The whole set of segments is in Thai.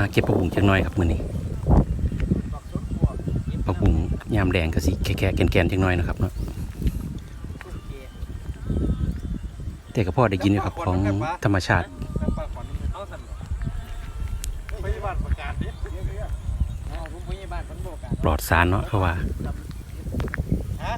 าเก็บผักบุ้งจังน้อยครับมื้อนี้ผักบุ้งยามแดงก็สิแค่ๆแกนๆจังน้อยนะครับเนาะแต่ก็พ่อได้กินอยู่ครับของธรรมชาติปลอดสารเนาะเขาว่า ฮะ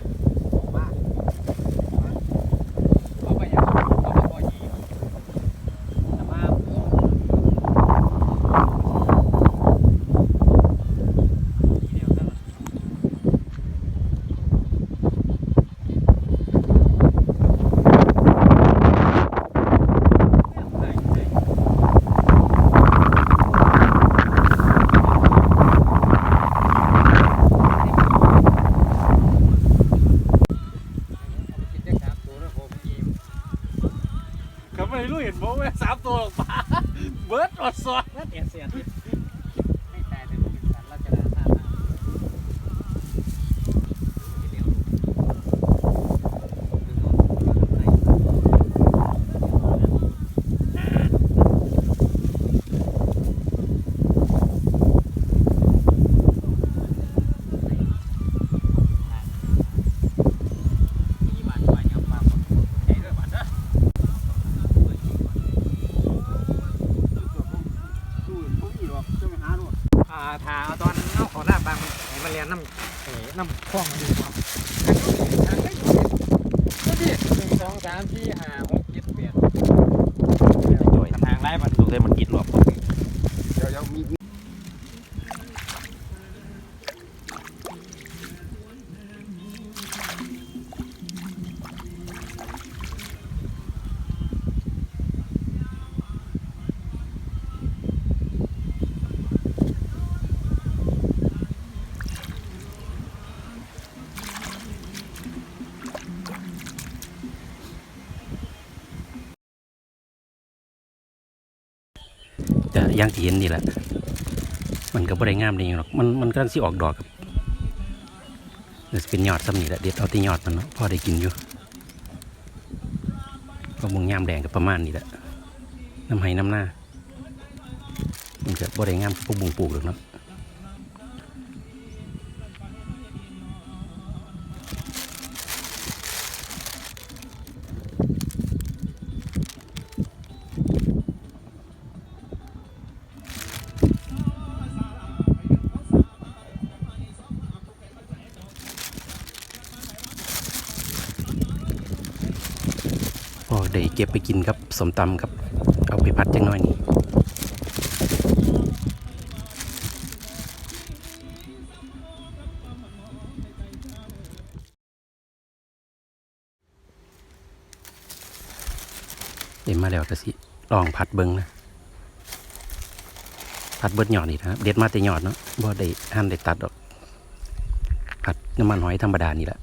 เขาไม่รู้เห็นบอกว่าสามตัวออกมาเบิร์ดอดซอน อ่าทาเอาตอนเอาขอลาบบางมันให้มันเรียนน้ำเอ๋น้ำคล้องดีกว่าหนึ่งสองสามสี่ห้าหกเจ็ดแปดทางไล่มันถูกเลยมันกินหรอก แต่ย่างที่เห็นนี่แหละ มันก็บ่ได้งามดีหรอก มันมันกำลังสิออกดอกครับเดี๋ยวเป็นยอดซ้ำนี่แหละเด็ดเอาที่ยอดมันเนาะพอได้กินอยู่ก็มุงยามแดงกับประมาณนี้แหละน้ำไห้น้ำหน้ามันก็บ่ได้งามพวกบุงปลูกหรอกเนาะ พอได้เก็บไปกินครับสมตำครับ เอาไปพัดจังน้อยนี่เด็ดมาแล้วก็สิ ลองพัดเบิงนะพัดเบิดหยอดนี่นะครับ เด็ดมาแต่หยอดเนาะบ่ได้หั่นได้ตัดดอก ผัดน้ำมันหอยธรรมดานี่แหละ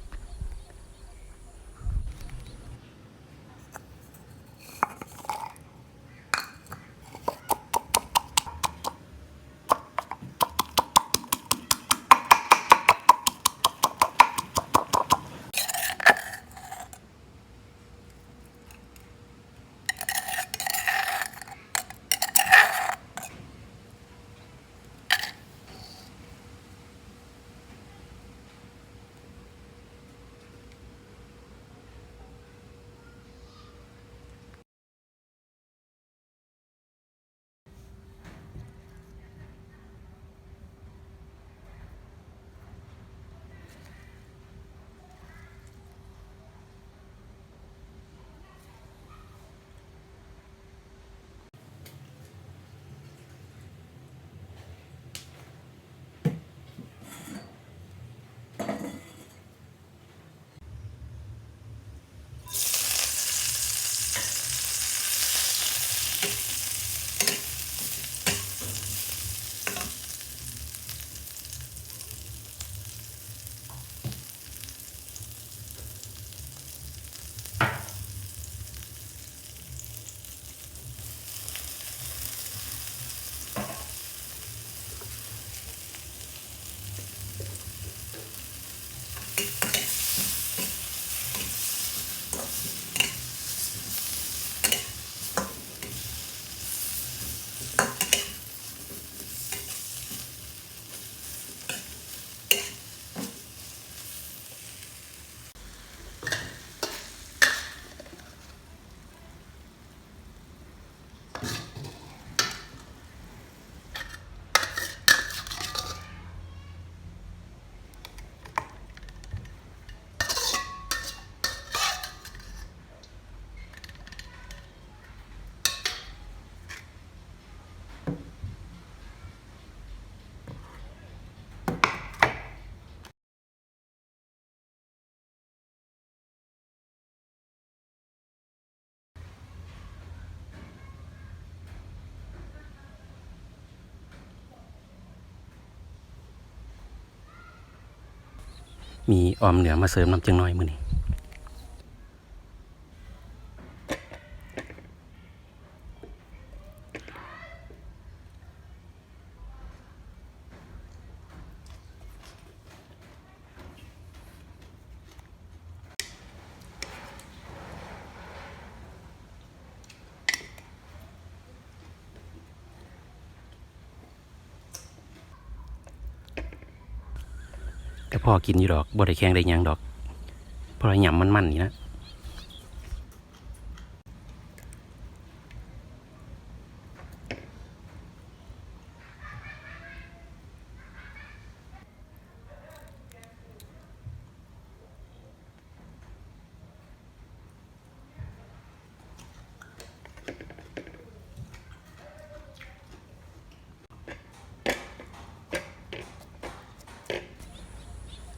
มีออมเหนือมาเสริมน้ำจังน้อยมือนี้ แต่พ่อกินอยู่ดอกบ่ได้แข็งได้ยังดอกเพราะว่าหยำมันๆนี่นะ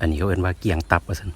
อันนี้เขาเอิ้นว่าเกียงตับว่าสัน